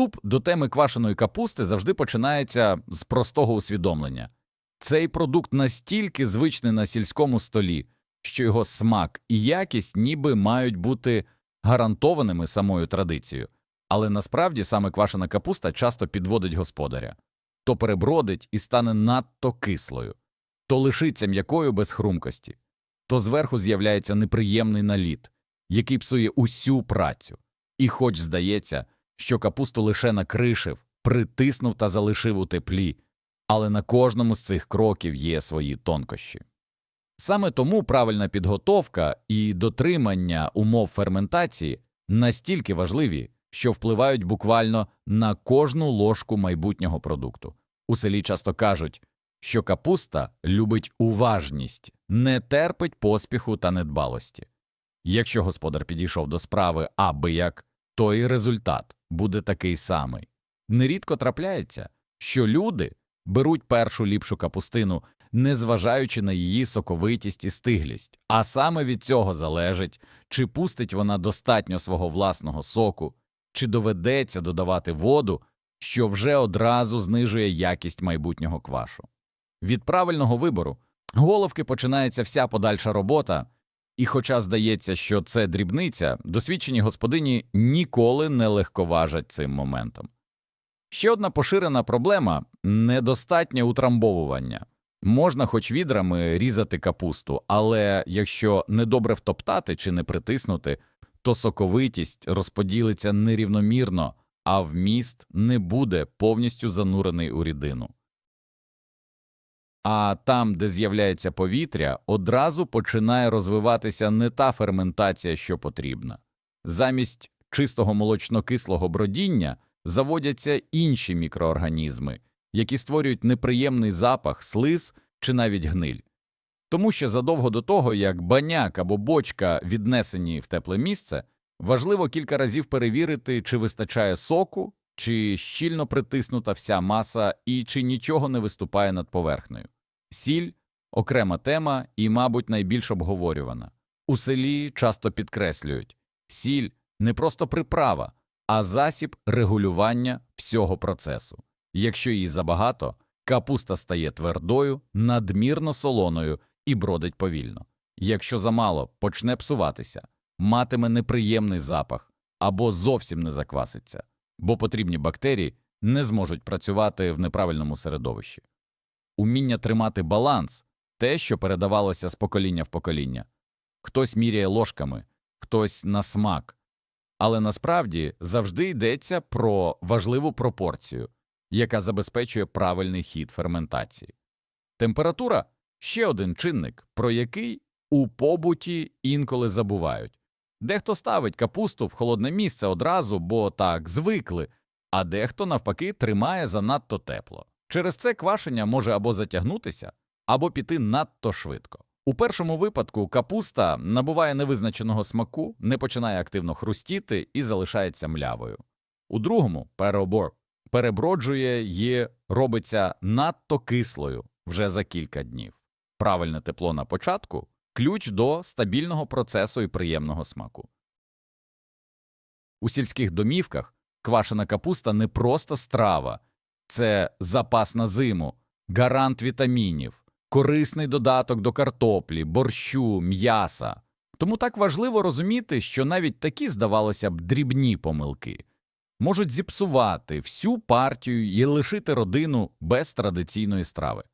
Вступ до теми квашеної капусти завжди починається з простого усвідомлення. Цей продукт настільки звичний на сільському столі, що його смак і якість ніби мають бути гарантованими самою традицією. Але насправді саме квашена капуста часто підводить господаря то перебродить і стане надто кислою, то лишиться м'якою без хрумкості, то зверху з'являється неприємний наліт, який псує усю працю. І хоч здається, що капусту лише накришив, притиснув та залишив у теплі, але на кожному з цих кроків є свої тонкощі. Саме тому правильна підготовка і дотримання умов ферментації настільки важливі, що впливають буквально на кожну ложку майбутнього продукту. У селі часто кажуть, що капуста любить уважність, не терпить поспіху та недбалості. Якщо господар підійшов до справи аби як, то і результат буде такий самий. Нерідко трапляється, що люди беруть першу ліпшу капустину, незважаючи на її соковитість і стиглість, а саме від цього залежить, чи пустить вона достатньо свого власного соку, чи доведеться додавати воду, що вже одразу знижує якість майбутнього квашу. Від правильного вибору головки починається вся подальша робота, і, хоча здається, що це дрібниця, досвідчені господині ніколи не легковажать цим моментом. Ще одна поширена проблема недостатнє утрамбовування. Можна хоч відрами різати капусту, але якщо недобре втоптати чи не притиснути, то соковитість розподілиться нерівномірно, а вміст не буде повністю занурений у рідину. А там, де з'являється повітря, одразу починає розвиватися не та ферментація, що потрібна. Замість чистого молочно-кислого бродіння заводяться інші мікроорганізми, які створюють неприємний запах, слиз чи навіть гниль. Тому що задовго до того, як баняк або бочка віднесені в тепле місце, важливо кілька разів перевірити, чи вистачає соку, чи щільно притиснута вся маса і чи нічого не виступає над поверхнею. Сіль окрема тема і, мабуть, найбільш обговорювана. У селі часто підкреслюють сіль не просто приправа, а засіб регулювання всього процесу. Якщо її забагато, капуста стає твердою, надмірно солоною і бродить повільно. Якщо замало, почне псуватися, матиме неприємний запах або зовсім не закваситься, бо потрібні бактерії не зможуть працювати в неправильному середовищі. Уміння тримати баланс те, що передавалося з покоління в покоління. Хтось міряє ложками, хтось на смак, але насправді завжди йдеться про важливу пропорцію, яка забезпечує правильний хід ферментації. Температура ще один чинник, про який у побуті інколи забувають. Дехто ставить капусту в холодне місце одразу, бо так звикли, а дехто, навпаки, тримає занадто тепло. Через це квашення може або затягнутися, або піти надто швидко. У першому випадку капуста набуває невизначеного смаку, не починає активно хрустіти і залишається млявою. У другому переобор переброджує і робиться надто кислою вже за кілька днів. Правильне тепло на початку ключ до стабільного процесу і приємного смаку. У сільських домівках квашена капуста не просто страва, це запас на зиму, гарант вітамінів, корисний додаток до картоплі, борщу, м'яса. Тому так важливо розуміти, що навіть такі, здавалося б, дрібні помилки можуть зіпсувати всю партію і лишити родину без традиційної страви.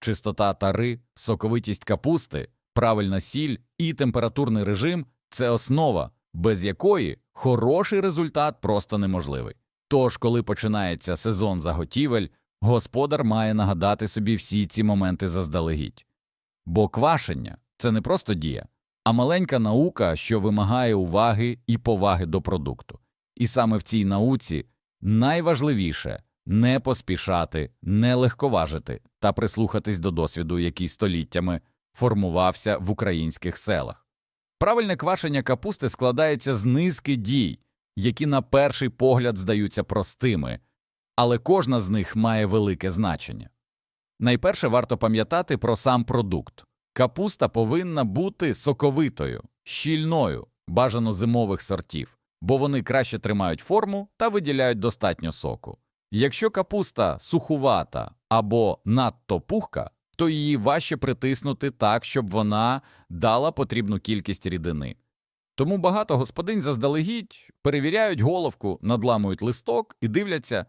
Чистота тари, соковитість капусти, правильна сіль і температурний режим це основа, без якої хороший результат просто неможливий. Тож, коли починається сезон заготівель, господар має нагадати собі всі ці моменти заздалегідь. Бо квашення це не просто дія, а маленька наука, що вимагає уваги і поваги до продукту. І саме в цій науці найважливіше не поспішати, не легковажити та прислухатись до досвіду, який століттями формувався в українських селах. Правильне квашення капусти складається з низки дій, які на перший погляд здаються простими, але кожна з них має велике значення. Найперше варто пам'ятати про сам продукт. Капуста повинна бути соковитою, щільною, бажано зимових сортів, бо вони краще тримають форму та виділяють достатньо соку. Якщо капуста сухувата або надто пухка, то її важче притиснути так, щоб вона дала потрібну кількість рідини. Тому багато господинь заздалегідь перевіряють головку, надламують листок і дивляться,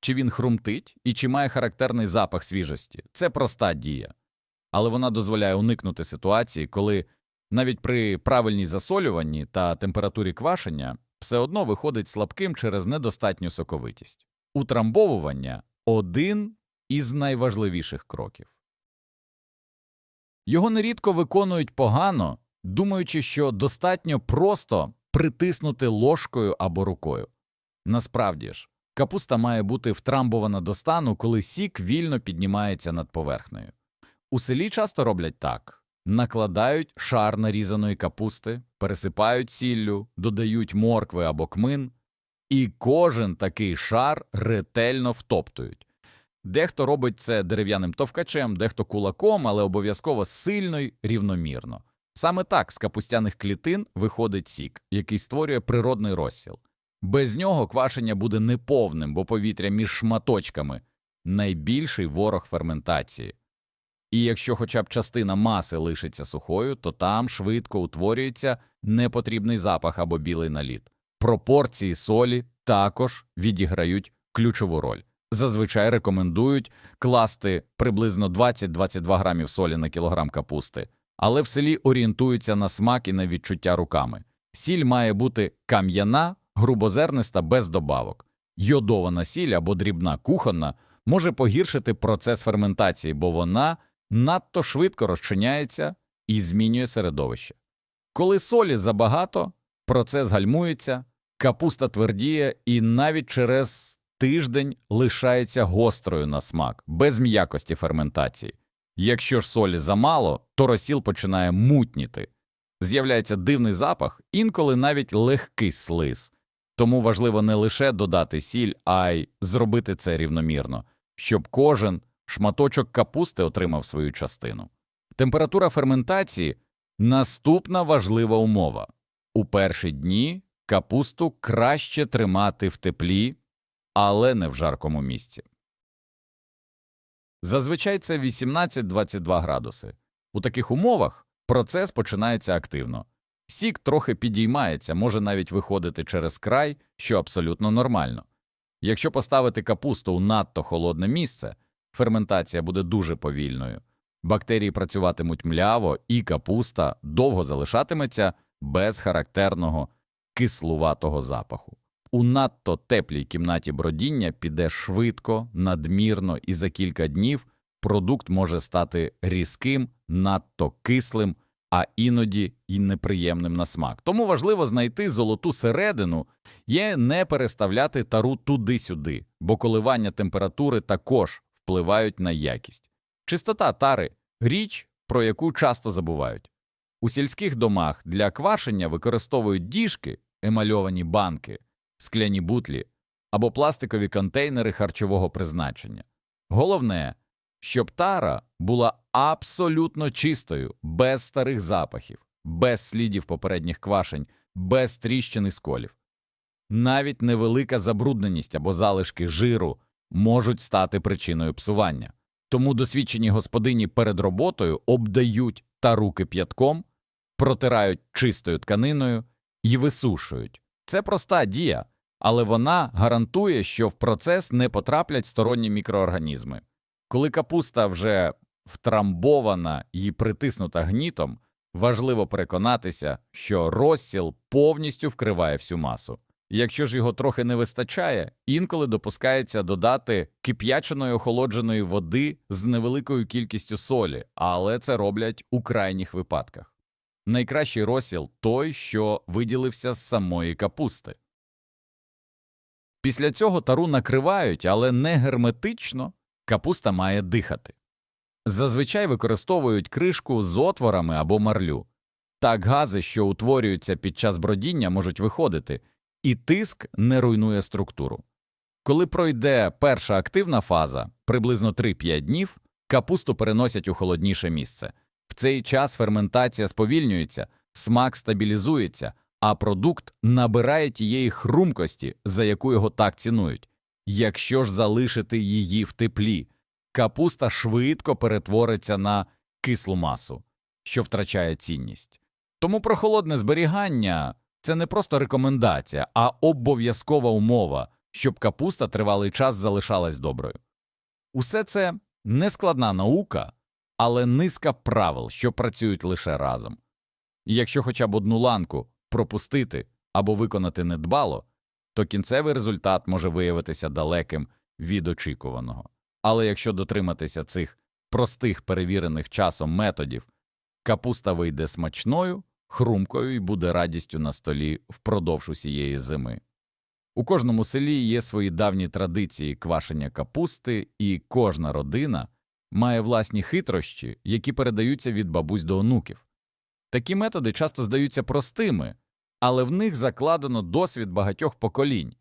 чи він хрумтить і чи має характерний запах свіжості. Це проста дія. Але вона дозволяє уникнути ситуації, коли навіть при правильній засолюванні та температурі квашення все одно виходить слабким через недостатню соковитість. Утрамбовування один із найважливіших кроків. Його нерідко виконують погано, думаючи, що достатньо просто притиснути ложкою або рукою. Насправді ж, капуста має бути втрамбована до стану, коли сік вільно піднімається над поверхнею. У селі часто роблять так накладають шар нарізаної капусти, пересипають сіллю, додають моркви або кмин, і кожен такий шар ретельно втоптують. Дехто робить це дерев'яним товкачем, дехто кулаком, але обов'язково сильно й рівномірно. Саме так з капустяних клітин виходить сік, який створює природний розсіл. Без нього квашення буде неповним, бо повітря між шматочками найбільший ворог ферментації. І якщо хоча б частина маси лишиться сухою, то там швидко утворюється непотрібний запах або білий наліт. Пропорції солі також відіграють ключову роль. Зазвичай рекомендують класти приблизно 20-22 грамів солі на кілограм капусти, але в селі орієнтуються на смак і на відчуття руками. Сіль має бути кам'яна, грубозерниста без добавок. Йодована сіль або дрібна кухонна може погіршити процес ферментації, бо вона надто швидко розчиняється і змінює середовище. Коли солі забагато, процес гальмується, капуста твердіє і навіть через тиждень лишається гострою на смак, без м'якості ферментації. Якщо ж солі замало, то розсіл починає мутніти. З'являється дивний запах, інколи навіть легкий слиз. Тому важливо не лише додати сіль, а й зробити це рівномірно, щоб кожен шматочок капусти отримав свою частину. Температура ферментації наступна важлива умова. У перші дні капусту краще тримати в теплі, але не в жаркому місці. Зазвичай це 18-22 градуси. У таких умовах процес починається активно. Сік трохи підіймається, може навіть виходити через край, що абсолютно нормально. Якщо поставити капусту у надто холодне місце, ферментація буде дуже повільною. Бактерії працюватимуть мляво, і капуста довго залишатиметься без характерного кислуватого запаху. У надто теплій кімнаті бродіння піде швидко, надмірно, і за кілька днів продукт може стати різким, надто кислим, а іноді й неприємним на смак. Тому важливо знайти золоту середину є не переставляти тару туди-сюди, бо коливання температури також впливають на якість. Чистота тари річ, про яку часто забувають. У сільських домах для квашення використовують діжки, емальовані банки, скляні бутлі або пластикові контейнери харчового призначення. Головне, щоб тара була абсолютно чистою, без старих запахів, без слідів попередніх квашень, без тріщин і сколів. Навіть невелика забрудненість або залишки жиру можуть стати причиною псування. Тому досвідчені господині перед роботою обдають та руки п'ятком, протирають чистою тканиною і висушують. Це проста дія, але вона гарантує, що в процес не потраплять сторонні мікроорганізми. Коли капуста вже втрамбована і притиснута гнітом, важливо переконатися, що розсіл повністю вкриває всю масу. Якщо ж його трохи не вистачає, інколи допускається додати кип'яченої охолодженої води з невеликою кількістю солі, але це роблять у крайніх випадках. Найкращий розсіл той, що виділився з самої капусти. Після цього тару накривають, але не герметично капуста має дихати. Зазвичай використовують кришку з отворами або марлю. Так гази, що утворюються під час бродіння, можуть виходити і тиск не руйнує структуру. Коли пройде перша активна фаза, приблизно 3-5 днів, капусту переносять у холодніше місце. В цей час ферментація сповільнюється, смак стабілізується, а продукт набирає тієї хрумкості, за яку його так цінують. Якщо ж залишити її в теплі, капуста швидко перетвориться на кислу масу, що втрачає цінність. Тому прохолодне зберігання це не просто рекомендація, а обов'язкова умова, щоб капуста тривалий час залишалась доброю. Усе це нескладна наука, але низка правил, що працюють лише разом. І якщо хоча б одну ланку пропустити або виконати недбало, то кінцевий результат може виявитися далеким від очікуваного. Але якщо дотриматися цих простих перевірених часом методів, капуста вийде смачною, хрумкою і буде радістю на столі впродовж усієї зими. У кожному селі є свої давні традиції квашення капусти, і кожна родина має власні хитрощі, які передаються від бабусь до онуків. Такі методи часто здаються простими, але в них закладено досвід багатьох поколінь,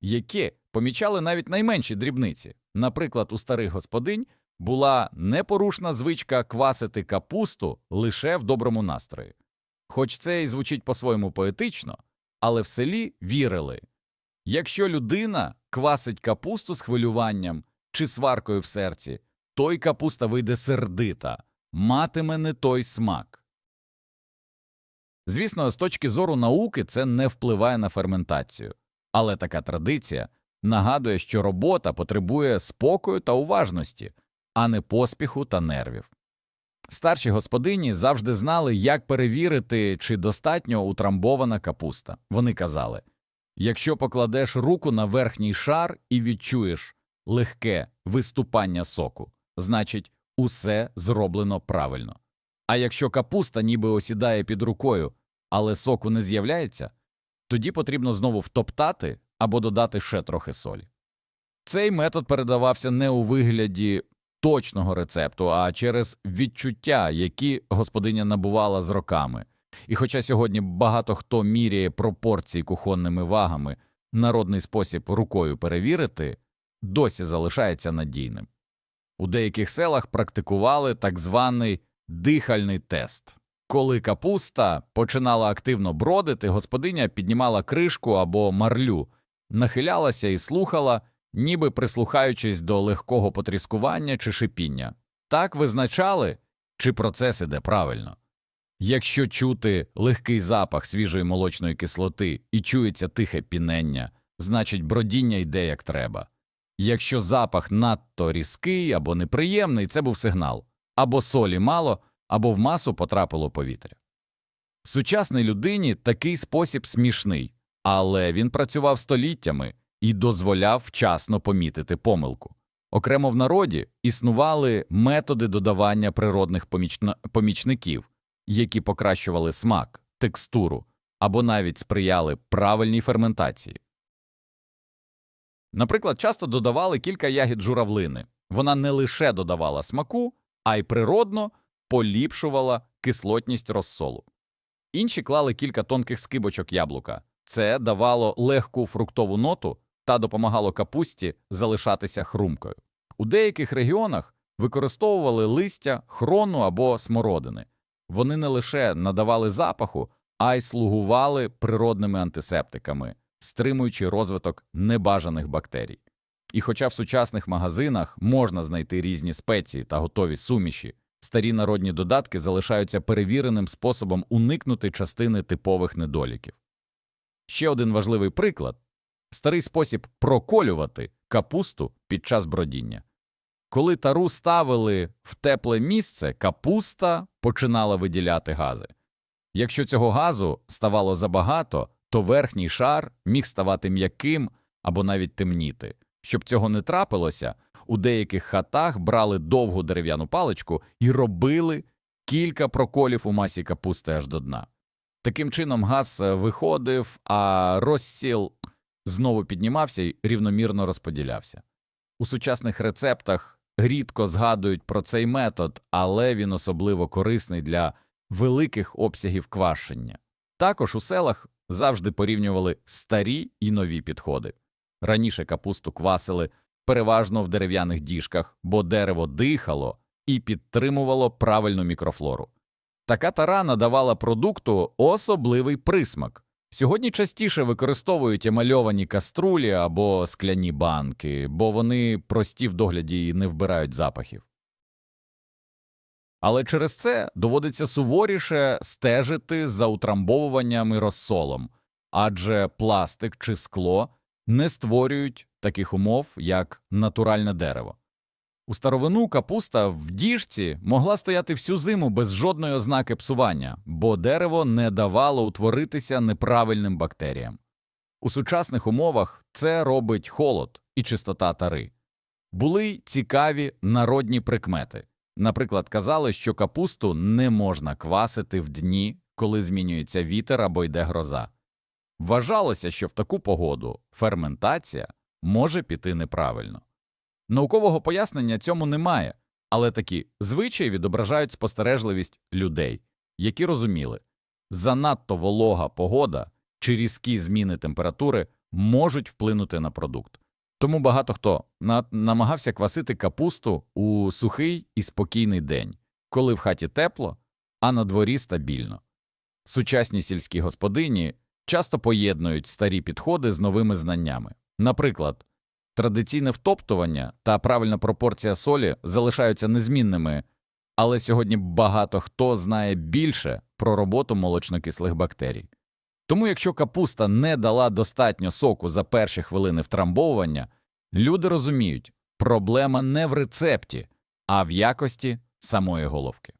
які помічали навіть найменші дрібниці. Наприклад, у старих господинь була непорушна звичка квасити капусту лише в доброму настрої. Хоч це і звучить по-своєму поетично, але в селі вірили якщо людина квасить капусту з хвилюванням чи сваркою в серці, то й капуста вийде сердита, матиме не той смак. Звісно, з точки зору науки це не впливає на ферментацію, але така традиція нагадує, що робота потребує спокою та уважності, а не поспіху та нервів. Старші господині завжди знали, як перевірити, чи достатньо утрамбована капуста. Вони казали якщо покладеш руку на верхній шар і відчуєш легке виступання соку, значить, усе зроблено правильно. А якщо капуста ніби осідає під рукою, але соку не з'являється, тоді потрібно знову втоптати або додати ще трохи солі. Цей метод передавався не у вигляді точного рецепту, а через відчуття, які господиня набувала з роками. І хоча сьогодні багато хто міряє пропорції кухонними вагами, народний спосіб рукою перевірити досі залишається надійним. У деяких селах практикували так званий дихальний тест. Коли капуста починала активно бродити, господиня піднімала кришку або марлю, нахилялася і слухала, ніби прислухаючись до легкого потріскування чи шипіння. Так визначали, чи процес іде правильно. Якщо чути легкий запах свіжої молочної кислоти і чується тихе пінення, значить бродіння йде як треба. Якщо запах надто різкий або неприємний, це був сигнал або солі мало, або в масу потрапило повітря. Сучасній людині такий спосіб смішний, але він працював століттями і дозволяв вчасно помітити помилку. Окремо в народі існували методи додавання природних помічників, які покращували смак, текстуру або навіть сприяли правильній ферментації. Наприклад, часто додавали кілька ягід журавлини. Вона не лише додавала смаку, а й природно поліпшувала кислотність розсолу. Інші клали кілька тонких скибочок яблука. Це давало легку фруктову ноту та допомагало капусті залишатися хрумкою. У деяких регіонах використовували листя, хрону або смородини. Вони не лише надавали запаху, а й слугували природними антисептиками, стримуючи розвиток небажаних бактерій. І хоча в сучасних магазинах можна знайти різні спеції та готові суміші, старі народні додатки залишаються перевіреним способом уникнути частини типових недоліків. Ще один важливий приклад старий спосіб проколювати капусту під час бродіння. Коли тару ставили в тепле місце, капуста починала виділяти гази. Якщо цього газу ставало забагато, то верхній шар міг ставати м'яким або навіть темніти. Щоб цього не трапилося, у деяких хатах брали довгу дерев'яну паличку і робили кілька проколів у масі капусти аж до дна. Таким чином газ виходив, а розсіл знову піднімався і рівномірно розподілявся. У сучасних рецептах рідко згадують про цей метод, але він особливо корисний для великих обсягів квашення. Також у селах завжди порівнювали старі і нові підходи. Раніше капусту квасили переважно в дерев'яних діжках, бо дерево дихало і підтримувало правильну мікрофлору. Така тара надавала продукту особливий присмак, Сьогодні частіше використовують емальовані каструлі або скляні банки, бо вони прості в догляді і не вбирають запахів. Але через це доводиться суворіше стежити за утрамбовуванням і розсолом, адже пластик чи скло не створюють таких умов, як натуральне дерево. У старовину капуста в діжці могла стояти всю зиму без жодної ознаки псування, бо дерево не давало утворитися неправильним бактеріям. У сучасних умовах це робить холод і чистота тари. Були цікаві народні прикмети. Наприклад, казали, що капусту не можна квасити в дні, коли змінюється вітер або йде гроза. Вважалося, що в таку погоду ферментація може піти неправильно. Наукового пояснення цьому немає, але такі звичаї відображають спостережливість людей, які розуміли, занадто волога погода чи різкі зміни температури можуть вплинути на продукт. Тому багато хто на намагався квасити капусту у сухий і спокійний день, коли в хаті тепло, а на дворі стабільно. Сучасні сільські господині часто поєднують старі підходи з новими знаннями. Наприклад, традиційне втоптування та правильна пропорція солі залишаються незмінними, але сьогодні багато хто знає більше про роботу молочнокислих бактерій. Тому, якщо капуста не дала достатньо соку за перші хвилини втрамбовування, люди розуміють, проблема не в рецепті, а в якості самої головки.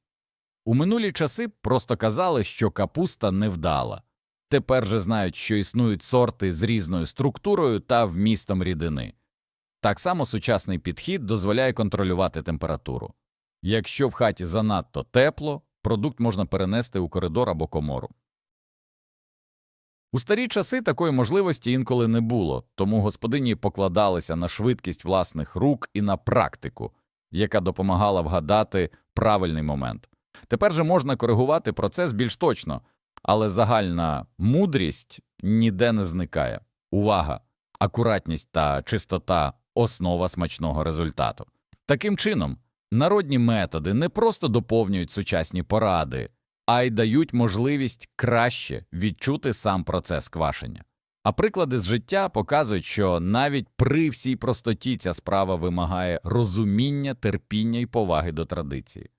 У минулі часи просто казали, що капуста невдала. Тепер же знають, що існують сорти з різною структурою та вмістом рідини. Так само сучасний підхід дозволяє контролювати температуру. Якщо в хаті занадто тепло, продукт можна перенести у коридор або комору. У старі часи такої можливості інколи не було, тому господині покладалися на швидкість власних рук і на практику, яка допомагала вгадати правильний момент. Тепер же можна коригувати процес більш точно, але загальна мудрість ніде не зникає. Увага, акуратність та чистота основа смачного результату. Таким чином, народні методи не просто доповнюють сучасні поради, а й дають можливість краще відчути сам процес квашення. А приклади з життя показують, що навіть при всій простоті ця справа вимагає розуміння, терпіння і поваги до традиції.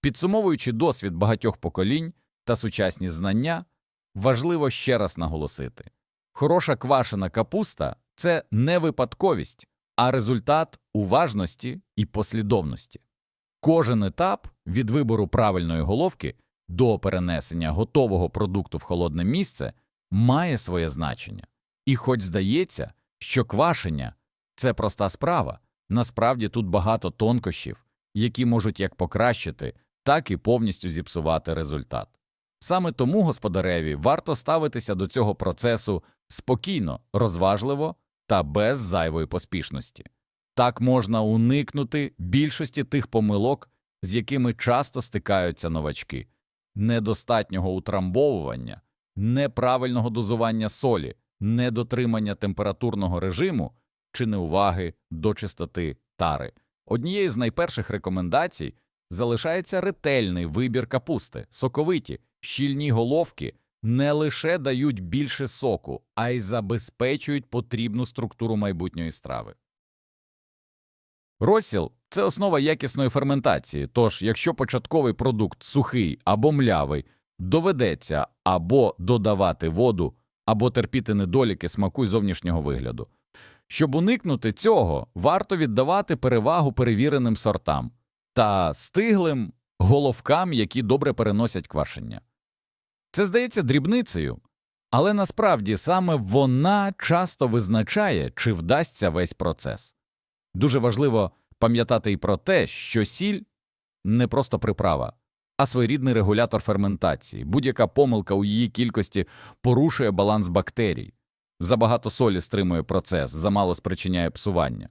Підсумовуючи досвід багатьох поколінь та сучасні знання, важливо ще раз наголосити хороша квашена капуста це не випадковість, а результат уважності і послідовності. Кожен етап від вибору правильної головки до перенесення готового продукту в холодне місце має своє значення. І хоч здається, що квашення це проста справа, насправді тут багато тонкощів, які можуть як покращити, так і повністю зіпсувати результат. Саме тому господареві варто ставитися до цього процесу спокійно, розважливо та без зайвої поспішності. Так можна уникнути більшості тих помилок, з якими часто стикаються новачки недостатнього утрамбовування, неправильного дозування солі, недотримання температурного режиму чи неуваги до чистоти тари. Однією з найперших рекомендацій залишається ретельний вибір капусти, соковиті, щільні головки не лише дають більше соку, а й забезпечують потрібну структуру майбутньої страви. Розсіл це основа якісної ферментації, тож якщо початковий продукт сухий або млявий, доведеться або додавати воду, або терпіти недоліки смаку й зовнішнього вигляду. Щоб уникнути цього, варто віддавати перевагу перевіреним сортам та стиглим головкам, які добре переносять квашення. Це здається дрібницею, але насправді саме вона часто визначає, чи вдасться весь процес. Дуже важливо пам'ятати і про те, що сіль не просто приправа, а своєрідний регулятор ферментації. Будь-яка помилка у її кількості порушує баланс бактерій. Забагато солі стримує процес, замало спричиняє псування.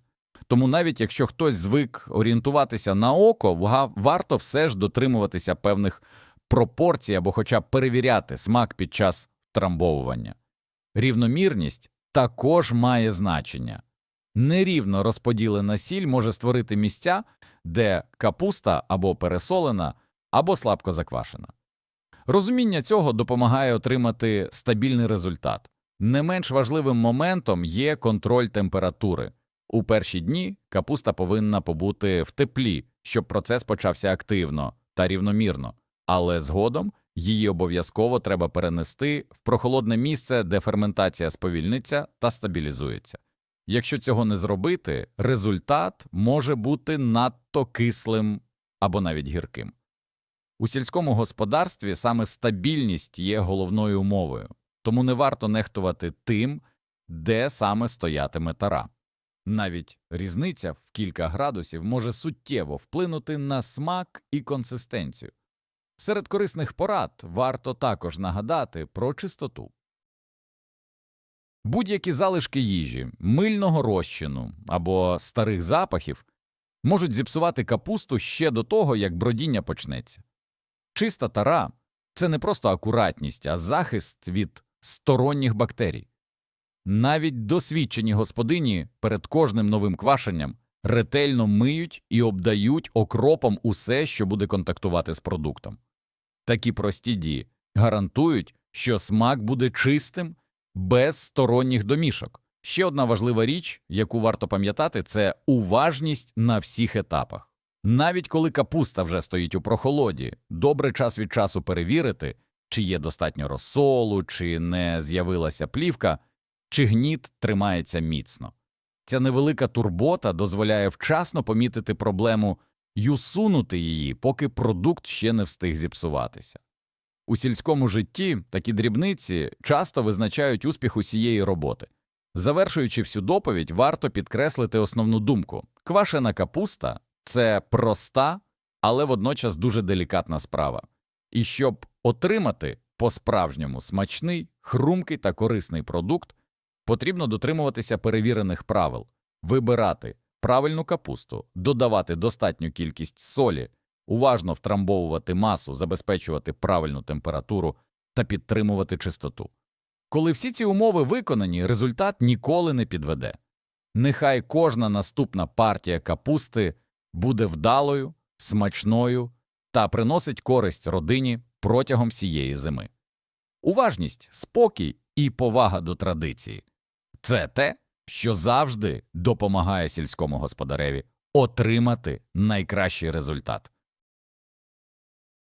Тому навіть якщо хтось звик орієнтуватися на око, варто все ж дотримуватися певних пропорцій або хоча б перевіряти смак під час трамбовування. Рівномірність також має значення. Нерівно розподілена сіль може створити місця, де капуста або пересолена, або слабко заквашена. Розуміння цього допомагає отримати стабільний результат. Не менш важливим моментом є контроль температури. У перші дні капуста повинна побути в теплі, щоб процес почався активно та рівномірно, але згодом її обов'язково треба перенести в прохолодне місце, де ферментація сповільниться та стабілізується. Якщо цього не зробити, результат може бути надто кислим або навіть гірким. У сільському господарстві саме стабільність є головною умовою, тому не варто нехтувати тим, де саме стоятиме тара. Навіть різниця в кілька градусів може суттєво вплинути на смак і консистенцію. Серед корисних порад варто також нагадати про чистоту. Будь-які залишки їжі, мильного розчину або старих запахів можуть зіпсувати капусту ще до того, як бродіння почнеться. Чиста тара це не просто акуратність, а захист від сторонніх бактерій. Навіть досвідчені господині перед кожним новим квашенням ретельно миють і обдають окропом усе, що буде контактувати з продуктом. Такі прості дії гарантують, що смак буде чистим, без сторонніх домішок. Ще одна важлива річ, яку варто пам'ятати, це уважність на всіх етапах. Навіть коли капуста вже стоїть у прохолоді, добре час від часу перевірити, чи є достатньо розсолу, чи не з'явилася плівка, чи гніт тримається міцно. Ця невелика турбота дозволяє вчасно помітити проблему й усунути її, поки продукт ще не встиг зіпсуватися. У сільському житті такі дрібниці часто визначають успіх усієї роботи. Завершуючи всю доповідь, варто підкреслити основну думку квашена капуста це проста, але водночас дуже делікатна справа. І щоб отримати по-справжньому смачний, хрумкий та корисний продукт, потрібно дотримуватися перевірених правил, вибирати правильну капусту, додавати достатню кількість солі, уважно втрамбовувати масу, забезпечувати правильну температуру та підтримувати чистоту. Коли всі ці умови виконані, результат ніколи не підведе. Нехай кожна наступна партія капусти буде вдалою, смачною та приносить користь родині протягом всієї зими. Уважність, спокій і повага до традиції це те, що завжди допомагає сільському господареві отримати найкращий результат.